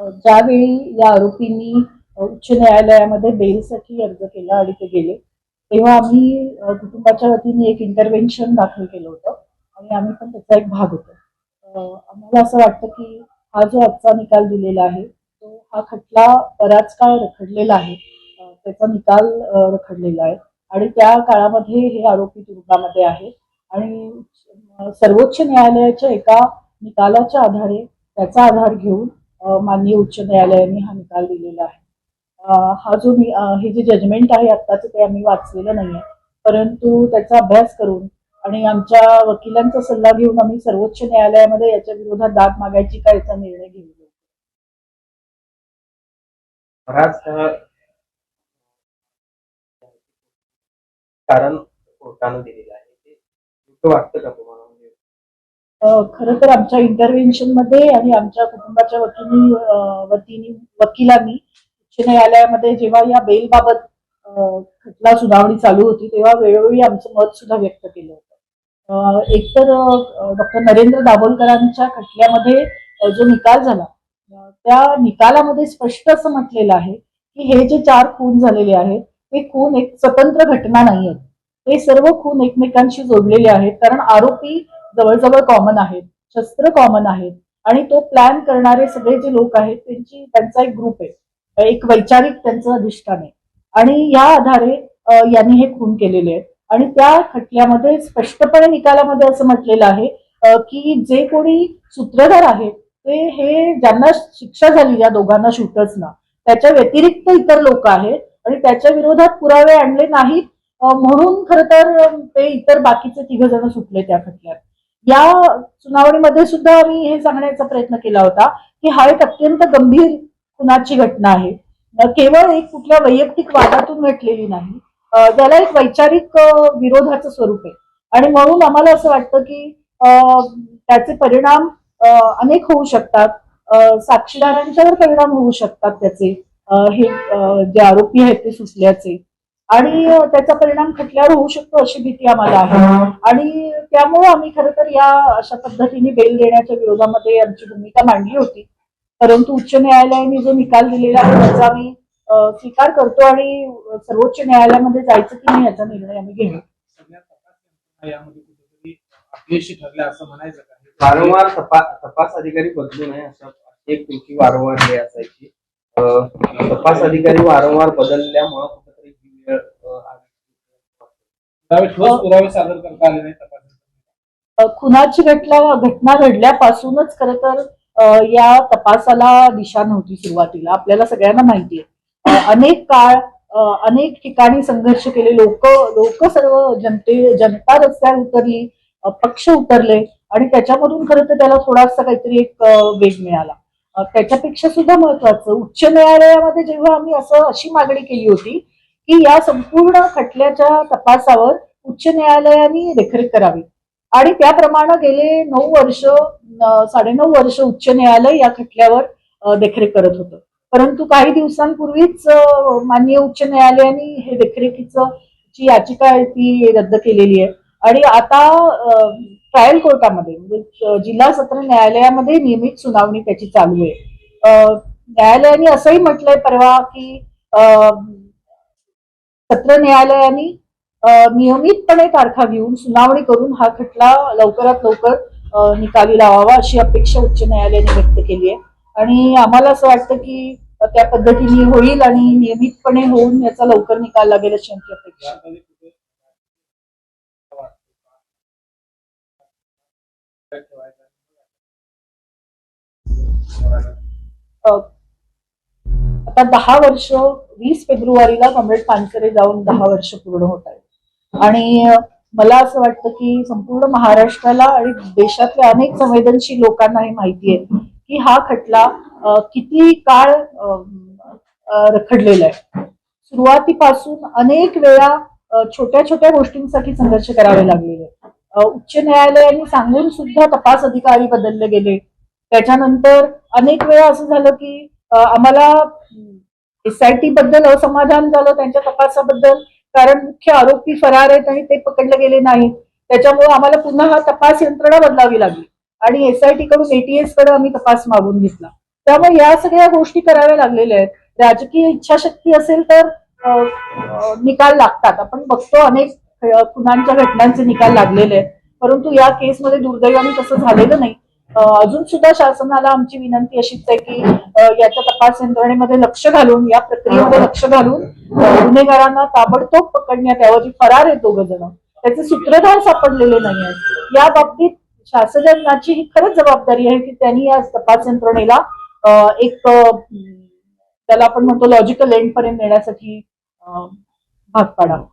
ज्यावेळी या आरोपींनी उच्च न्यायालयामध्ये बेलसाठी अर्ज केला आणि ते गेले तेव्हा आम्ही कुटुंबाच्या वतीने एक इंटरव्हेन्शन दाखल केलं होतं आणि आम्ही पण त्याचा एक भाग होतो. आम्हाला असं वाटतं की हा जो आजचा निकाल दिलेला आहे तो हा खटला बराच काळ रखडलेला आहे. त्याचा निकाल रखडलेला आहे आणि त्या काळामध्ये हे आरोपी तुरुंगामध्ये आहेत आणि सर्वोच्च न्यायालयाच्या एका निकालाच्या आधारे त्याचा आधार घेऊन माननीय उच्च न्यायालयाने हा निकाल दिलेला आहे. हा जो मी हे जे जजमेंट आहे आत्ताच ते आम्ही वाचलेलं नाहीये. परंतु त्याचा अभ्यास करून आणि आमच्या वकिलांचा सल्ला घेऊन आम्ही सर्वोच्च न्यायालयामध्ये याच्या विरोधात दाद मागायची का याचा निर्णय घेऊ कारण कोर्टानं दिलेलं आहे. ते वाटतं का तुम्हाला? खर तर आमच्या इंटरव्हेन्शनमध्ये आणि आमच्या कुटुंबाच्या वतीने वतीने वकिलांनी उच्च न्यायालयामध्ये जेव्हा या बेल बाबत खटला सुनावणी चालू होती तेव्हा वेळोवेळी आमचं मत सुद्धा व्यक्त केलं होतं. एकतर डॉक्टर नरेंद्र दाभोलकरांच्या खटल्यामध्ये जो निकाल झाला त्या निकालामध्ये स्पष्ट असं म्हटलेलं आहे की हे जे चार खून झालेले आहेत ते खून एक स्वतंत्र घटना नाही आहेत. ते सर्व खून एकमेकांशी जोडलेले आहेत कारण आरोपी जवळजवळ कॉमन आहेत शस्त्र कॉमन आहेत आणि तो प्लॅन करणारे सगळे जे लोक आहेत त्यांची त्यांचा एक ग्रुप आहे. एक वैचारिक त्यांचं अधिष्ठान आहे. आणि या आधारे यांनी हे खून केलेले आहेत. आणि त्या खटल्यामध्ये स्पष्टपणे निकालामध्ये असं म्हटलेलं आहे की जे कोणी सूत्रधार आहेत ते हे ज्यांना शिक्षा झाली या दोघांना शूटर्सना त्याच्या व्यतिरिक्त इतर लोक आहेत आणि त्याच्या विरोधात पुरावे आणले नाहीत म्हणून खर तर ते इतर बाकीचे तिघ जण सुटले त्या खटल्यात. या सुनावणीमध्ये सुद्धा आम्ही हे सांगण्याचा प्रयत्न केला होता की हा एक अत्यंत गंभीर खुनाची घटना आहे. केवळ एक कुठल्या वैयक्तिक वादातून भेटलेली नाही. त्याला एक वैचारिक विरोधाचं स्वरूप आहे. आणि म्हणून आम्हाला असं वाटतं की त्याचे परिणाम अनेक होऊ शकतात. साक्षीदारांच्यावर परिणाम होऊ शकतात त्याचे. हे जे आरोपी आहेत ते सुचल्याचे आणि त्याचा परिणाम खटल्यावर होऊ शकतो अशी भीती आम्हाला आहे. आणि त्यामुळे आम्ही खरं तर या अशा पद्धतीने बेल देण्याच्या विरोधामध्ये आमची भूमिका मांडली होती. परंतु उच्च न्यायालयाने जो निकाल दिलेला आहे त्याचा आम्ही स्वीकार करतो आणि सर्वोच्च न्यायालयामध्ये जायचं की नाही याचा निर्णय आम्ही घेऊ सगळ्या तपास यामध्ये कुठेतरी अपयशी ठरले असं म्हणायचं का वारंवार तपा तपास अधिकारी बदलू नये असं एक तुमची वारंवार हे असायची. अं, तपास अधिकारी वारंवार बदलल्यामुळं कुठेतरी. पुरावे सादर करता आले नाही खुनाची घटना घटना घडल्यापासूनच खरं तर या तपासाला दिशा नव्हती सुरुवातीला. आपल्याला सगळ्यांना माहिती आहे अनेक काळ अनेक ठिकाणी संघर्ष केले. लोक लोक सर्व जनते जनता रस्त्यावर उतरली पक्ष उतरले आणि त्याच्यामधून खरं तर त्याला थोडासा काहीतरी एक वेग मिळाला. त्याच्यापेक्षा सुद्धा महत्वाचं उच्च न्यायालयामध्ये जेव्हा आम्ही असं अशी मागणी केली होती की या संपूर्ण खटल्याच्या तपासावर उच्च न्यायालयाने देखरेख करावी. आणि त्याप्रमाणे गेले नऊ वर्ष साडेनऊ वर्ष उच्च न्यायालय या खटल्यावर देखरेख करत होतं. परंतु काही दिवसांपूर्वीच माननीय उच्च न्यायालयाने हे देखरेखीचं जी याचिका आहे ती रद्द केलेली आहे. आणि आता ट्रायल कोर्टामध्ये म्हणजे जिल्हा सत्र न्यायालयामध्ये नियमित सुनावणी त्याची चालू आहे. न्यायालयाने असंही म्हटलंय परवा की सत्र न्यायालयाने नियमितपणे तारखा घेऊन सुनावणी करून हा खटला लवकरात लवकर निकाली लावावा अशी अपेक्षा उच्च न्यायालयाने व्यक्त केली आहे. आणि आम्हाला असं वाटतं की त्या पद्धतीने होईल आणि नियमितपणे होऊन याचा लवकर निकाल लागेल अशी आमची अपेक्षा आता दहा वर्ष वीस फेब्रुवारीला कॉम्रेड पानसरे जाऊन दहा वर्ष पूर्ण होत आहेत. आणि मला असं वाटतं की संपूर्ण महाराष्ट्राला आणि देशातल्या अनेक संवेदनशील लोकांना हे माहिती आहे की हा खटला किती काळ रखडलेला आहे. सुरुवातीपासून अनेक वेळा छोट्या छोट्या गोष्टींसाठी संघर्ष करावे लागलेले उच्च न्यायालयाने सांगून सुद्धा तपास अधिकारी बदलले गेले. त्याच्यानंतर अनेक वेळा असं झालं की अ, आम्हाला एसआयटी बद्दल असमाधान झालं त्यांच्या तपासाबद्दल. कारण मुख्य आरोपी फरार आहेत आणि ते पकडले गेले नाही त्याच्यामुळे आम्हाला पुन्हा हा तपास यंत्रणा बदलावी लागली. आणि एसआयटी कडून एटीएसकडे आम्ही तपास मागून घेतला. त्यामुळे या सगळ्या गोष्टी कराव्या लागलेल्या आहेत. राजकीय इच्छाशक्ती असेल तर निकाल लागतात. आपण बघतो अनेक खुनांच्या घटनांचे निकाल लागलेले आहेत. परंतु या केसमध्ये दुर्दैवाने तसं झालेलं नाही. अजून सुद्धा शासनाला आमची विनंती अशीच आहे की याच्या तपास यंत्रणेमध्ये लक्ष घालून या प्रक्रियेमध्ये लक्ष घालून गुन्हेगारांना ताबडतोब पकडण्यात यावं जे फरार आहेत दोघ जण. त्याचे सूत्रधार सापडलेले नाही आहेत या बाबतीत शासनाची ही खरंच जबाबदारी आहे की त्यांनी या तपास यंत्रणेला एक त्याला आपण म्हणतो लॉजिकल एंड पर्यंत नेण्यासाठी भाग पाडावा.